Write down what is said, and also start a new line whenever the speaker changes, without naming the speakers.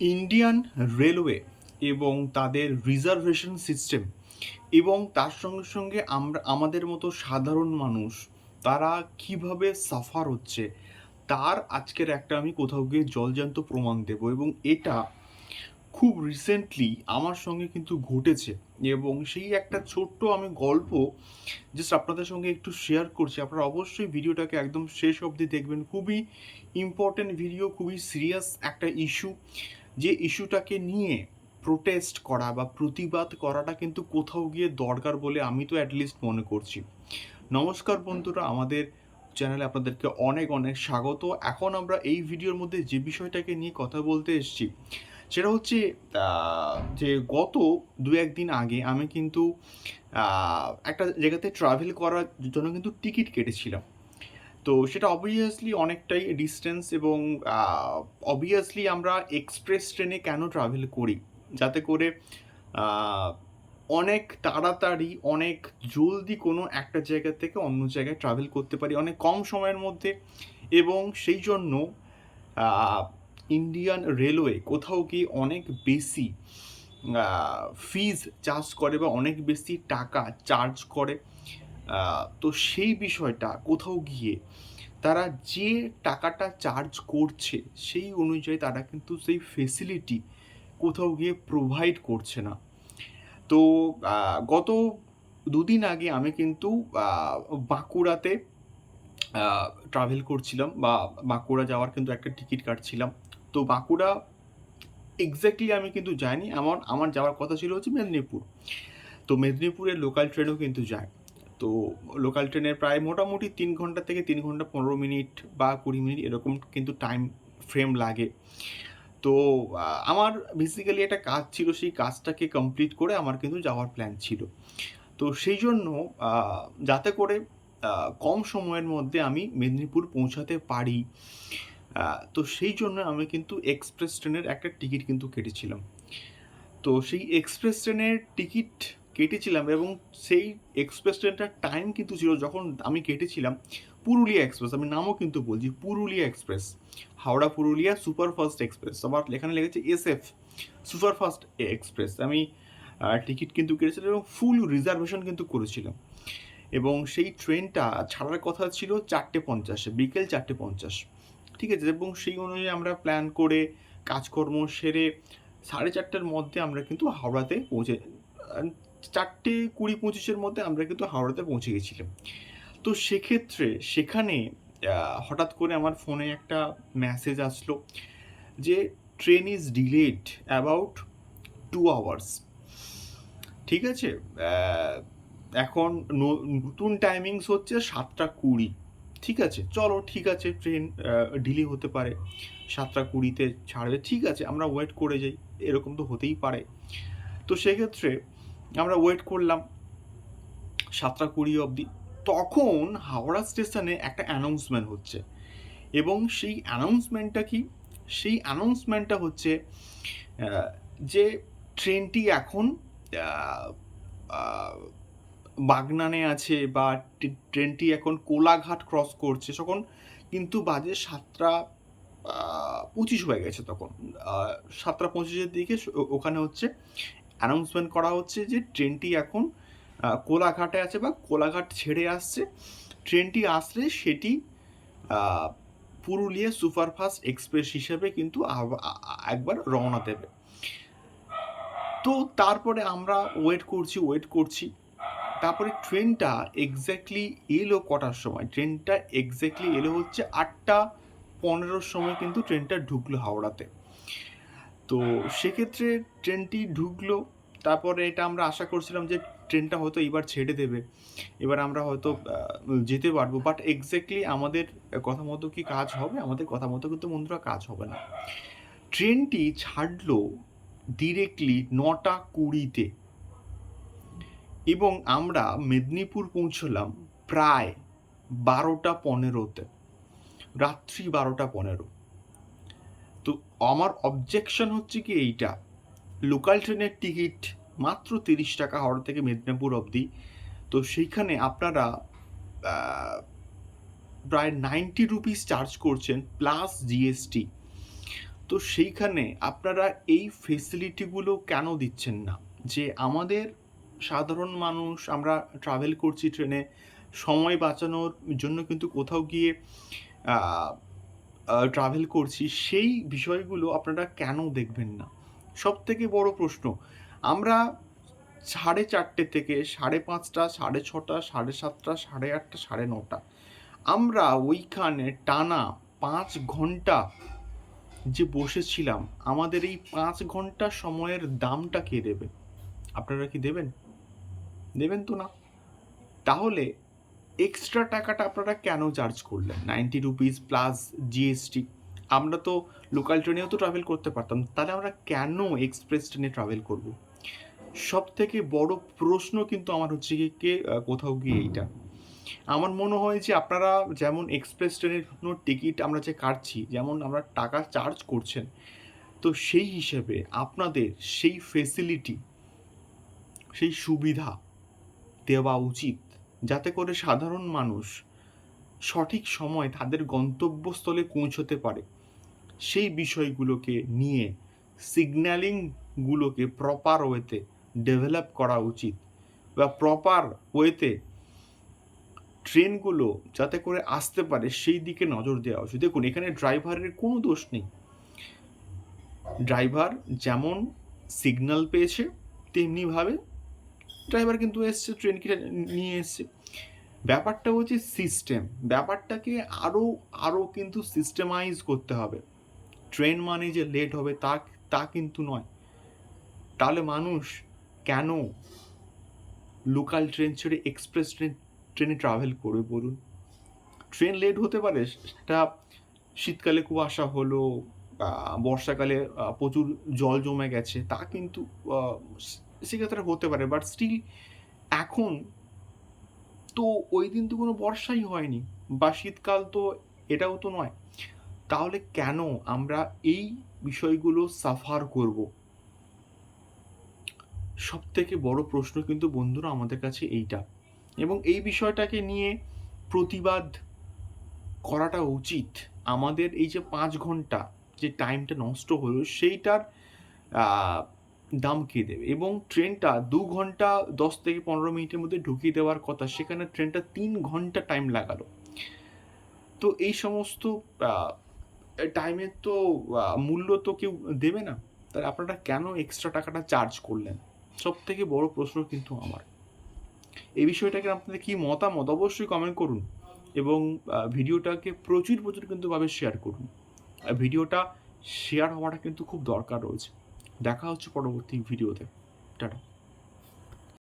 Indian railway এবং তাদের reservation system এবং তার সঙ্গে সঙ্গে আমরা, আমাদের মতো সাধারণ মানুষ, তারা কীভাবে সাফার হচ্ছে, তার আজকের একটা আমি কোথাও গিয়ে জলজান্ত প্রমাণ দেব এবং এটা খুব রিসেন্টলি আমার সঙ্গে কিন্তু ঘটেছে এবং সেই একটা ছোট্ট আমি গল্প জাস্ট আপনাদের সঙ্গে একটু শেয়ার করছি। আপনারা অবশ্যই ভিডিওটাকে একদম শেষ অবধি দেখবেন। খুবই ইম্পর্টেন্ট ভিডিও খুবই সিরিয়াস একটা ইস্যু যে ইস্যুটাকে নিয়ে প্রোটেস্ট করা বা প্রতিবাদ করাটা কিন্তু কোথাও গিয়ে দরকার বলে আমি তো অ্যাটলিস্ট মনে করছি। নমস্কার বন্ধুরা, আমাদের চ্যানেলে আপনাদেরকে অনেক অনেক স্বাগত। এখন আমরা এই ভিডিওর মধ্যে যে বিষয়টাকে নিয়ে কথা বলতে এসেছি, সেটা হচ্ছে যে গত দু একদিন আগে আমি কিন্তু একটা জায়গাতে ট্রাভেল করার জন্য কিন্তু টিকিট কেটেছিলাম। তো সেটা অবভিয়াসলি অনেকটাই ডিস্টেন্স এবং অবভিয়াসলি আমরা এক্সপ্রেস ট্রেনে কেন ট্রাভেল করি? যাতে করে অনেক তাড়াতাড়ি, অনেক জলদি কোনো একটা জায়গা থেকে অন্য জায়গায় ট্রাভেল করতে পারি অনেক কম সময়ের মধ্যে এবং সেই জন্য ইন্ডিয়ান রেলওয়ে কোথাও গিয়ে অনেক বেশি ফিজ চার্জ করে বা অনেক বেশি টাকা চার্জ করে। তো সেই বিষয়টা কোথাও গিয়ে তারা যে টাকাটা চার্জ করছে সেই অনুযায়ী তারা কিন্তু সেই ফেসিলিটি কোথাও গিয়ে প্রোভাইড করছে না। তো গত দুদিন আগে আমি কিন্তু বাঁকুড়াতে ট্রাভেল করছিলাম বা বাঁকুড়া যাওয়ার কিন্তু একটা টিকিট কাটছিলাম। তো বাঁকুড়া এক্স্যাক্টলি আমি কিন্তু যাইনি। আমার আমার যাওয়ার কথা ছিল হচ্ছে মেদিনীপুর। তো মেদিনীপুরের লোকাল ট্রেনও কিন্তু যায়। তো লোকাল ট্রেনের প্রায় মোটামুটি তিন ঘণ্টা থেকে তিন ঘণ্টা পনেরো মিনিট বা কুড়ি মিনিট এরকম কিন্তু টাইম ফ্রেম লাগে। তো আমার বেসিক্যালি একটা কাজ ছিল, সেই কাজটাকে কমপ্লিট করে আমার কিন্তু যাওয়ার প্ল্যান ছিল। তো সেই জন্য যাতে করে কম সময়ের মধ্যে আমি মেদিনীপুর পৌঁছাতে পারি তো সেই জন্য আমি কিন্তু এক্সপ্রেস ট্রেনের একটা টিকিট কিন্তু কেটেছিলাম। তো সেই এক্সপ্রেস ট্রেনের টিকিট কেটেছিলাম এবং সেই এক্সপ্রেস ট্রেনটার টাইম কিন্তু ছিল যখন আমি কেটেছিলাম পুরুলিয়া এক্সপ্রেস আমি নামও কিন্তু বলছি Purulia express Howrah Purulia superfast express আমার এখানে লেগেছে এস এফ সুপারফাস্ট এক্সপ্রেস আমি টিকিট কিন্তু কেটেছিলাম এবং ফুল রিজার্ভেশন কিন্তু করেছিলাম। এবং সেই ট্রেনটা ছাড়ার কথা ছিল চারটে পঞ্চাশে, বিকেল চারটে পঞ্চাশ, ঠিক আছে? এবং সেই অনুযায়ী আমরা প্ল্যান করে কাজকর্ম সেরে সাড়ে চারটের মধ্যে আমরা কিন্তু হাওড়াতে পৌঁছে চারটে কুড়ি পঁচিশের মধ্যে আমরা কিন্তু হাওড়াতে পৌঁছে গেছিলাম। তো সেক্ষেত্রে সেখানে হঠাৎ করে আমার ফোনে একটা মেসেজ আসলো যে train is delayed about two hours ঠিক আছে? এখন নতুন টাইমিংস হচ্ছে সাতটা কুড়ি। ঠিক আছে? চলো, ঠিক আছে ট্রেন ডিলে হতে পারে। সাতটা কুড়িতে ছাড়বে। ঠিক আছে, আমরা ওয়েট করে যাই। এরকম তো হতেই পারে। তো সেক্ষেত্রে আমরা ওয়েট করলাম সাতটা কুড়ি অবধি। তখন হাওড়া স্টেশনে একটা অ্যানাউন্সমেন্ট হচ্ছে। এবং সেই অ্যানাউন্সমেন্টটা কি? সেই অ্যানাউন্সমেন্টটা হচ্ছে যে ট্রেনটি এখন বাগনানে আছে বা ট্রেনটি এখন কোলাঘাট ক্রস করছে, তখন কিন্তু বাজে সাতটা পঁচিশ হয়ে গেছে তখন। সাতটা পঁচিশের দিকে ওখানে হচ্ছে অ্যানাউন্সমেন্ট করা হচ্ছে যে ট্রেনটি এখন কোলাঘাটে আছে বা কোলাঘাট ছেড়ে আসছে। ট্রেনটি আসলে সেটি পুরুলিয়া সুপারফাস্ট এক্সপ্রেস হিসেবে কিন্তু একবার রওনা দেবে। তো তারপরে আমরা ওয়েট করছি ওয়েট করছি। তারপরে ট্রেনটা এক্স্যাক্টলি এলো কটার সময়? ট্রেনটা এক্স্যাক্টলি এলো হচ্ছে আটটা পনেরোর সময় কিন্তু ট্রেনটা ঢুকলো হাওড়াতে। তো সেক্ষেত্রে ট্রেনটি ঢুকলো তারপরে এটা আমরা আশা করছিলাম যে ট্রেনটা হয়তো এবার ছেড়ে দেবে। এবার আমরা হয়তো যেতে পারব। বাট এক্স্যাক্টলি আমাদের কথা মতো কি কাজ হবে? আমাদের কথা মতো কিন্তু বন্ধুরা কাজ হবে না। ট্রেনটি ছাড়লো ডিরেক্টলি নটা কুড়িতে। এবং আমরা মেদিনীপুর পৌঁছলাম প্রায় বারোটা পনেরোতে। রাত্রি বারোটা পনেরো। তো আমার অবজেকশন হচ্ছে কি এইটা? লোকাল ট্রেনের টিকিট মাত্র তিরিশ টাকা হাওড়া থেকে মেদিনীপুর অবধি। তো সেইখানে আপনারা প্রায় নাইনটি রুপিস চার্জ করছেন প্লাস জিএসটি। তো সেইখানে আপনারা এই ফেসিলিটিগুলো কেন দিচ্ছেন না? যে আমাদের সাধারণ মানুষ, আমরা ট্রাভেল করছি ট্রেনে, সময় বাঁচানোর জন্য কিন্তু কোথাও গিয়ে ট্রাভেল করছি, সেই বিষয়গুলো আপনারা কেন দেখবেন না? সব থেকে বড় প্রশ্ন। আমরা সাড়ে চারটে থেকে সাড়ে পাঁচটা, সাড়ে ছটা, সাড়ে সাতটা, সাড়ে আটটা, সাড়ে নটা। আমরা ওইখানে টানা পাঁচ ঘণ্টা যে বসেছিলাম, আমাদের এই পাঁচ ঘণ্টা সময়ের দামটা কে দেবে? আপনারা কি দেবেন? দেবেন তো না। তাহলে এক্সট্রা টাকাটা আপনারা কেন চার্জ করলেন? নাইনটি রুপিস প্লাস জিএসটি আমরা তো লোকাল ট্রেনেও তো ট্রাভেল করতে পারতাম, তাহলে আমরা কেন এক্সপ্রেস ট্রেনে ট্রাভেল করব? সব থেকে বড় প্রশ্ন কিন্তু আমার হচ্ছে কি কে কোথাও গিয়ে এইটা। আমার মনে হয় যে আপনারা যেমন এক্সপ্রেস ট্রেনের কোনো টিকিট আমরা যে কাটছি, যেমন আমরা টাকা চার্জ করছেন, তো সেই হিসেবে আপনাদের সেই ফেসিলিটি সেই সুবিধা দেওয়া উচিত, যাতে করে সাধারণ মানুষ সঠিক সময় তাদের গন্তব্যস্থলে পৌঁছতে পারে। সেই বিষয়গুলোকে নিয়ে সিগন্যালিংগুলোকে প্রপার ওয়েতে ডেভেলপ করা উচিত বা প্রপার ওয়েতে ট্রেনগুলো যাতে করে আসতে পারে সেই দিকে নজর দেওয়া উচিত। দেখুন, এখানে ড্রাইভারের কোনো দোষ নেই। ড্রাইভার যেমন সিগন্যাল পেয়েছে, তেমনিভাবে ড্রাইভার কিন্তু এসছে ট্রেনকে নিয়ে এসছে। ব্যাপারটা হচ্ছে সিস্টেম ব্যাপারটাকে আরও আরও কিন্তু সিস্টেমাইজ করতে হবে। ট্রেন মানে যে লেট হবে তা তা কিন্তু নয়। তাহলে মানুষ কেন লোকাল ট্রেন ছেড়ে এক্সপ্রেস ট্রেন ট্রেনে ট্রাভেল করবে বলুন? ট্রেন লেট হতে পারে, সেটা শীতকালে কুয়াশা হলো বর্ষাকালে প্রচুর জল জমে গেছে, তা কিন্তু সেক্ষেত্রে হতে পারে বাট স্টিল এখন তো ওই দিন তো কোনো বর্ষাই হয়নি, বা শীতকাল তো এটাও তো নয়। তাহলে কেন আমরা এই বিষয়গুলো সাফার করব? সব থেকে বড় প্রশ্ন কিন্তু বন্ধুরা আমাদের কাছে এইটা। এবং এই বিষয়টাকে নিয়ে প্রতিবাদ করাটা উচিত। আমাদের এই যে পাঁচ ঘণ্টা যে টাইমটা নষ্ট হলো, সেইটার দাম কে দেবে? এবং ট্রেনটা দু ঘণ্টা দশ থেকে পনেরো মিনিটের মধ্যে ঢুকিয়ে দেওয়ার কথা, সেখানে ট্রেনটা তিন ঘণ্টা টাইম লাগালো। তো এই সমস্ত টাইমের তো মূল্য তো কেউ দেবে না। তাহলে আপনারা কেন এক্সট্রা টাকাটা চার্জ করলেন? সব থেকে বড় প্রশ্ন কিন্তু আমার। এই বিষয়টাকে আপনাদের কি মতামত অবশ্যই কমেন্ট করুন এবং ভিডিওটাকে প্রচুর প্রচুর কিন্তু ভাবে শেয়ার করুন। ভিডিওটা শেয়ার হওয়াটা কিন্তু খুব দরকার রয়েছে। দেখা হচ্ছে পরবর্তী ভিডিওতে টাটা।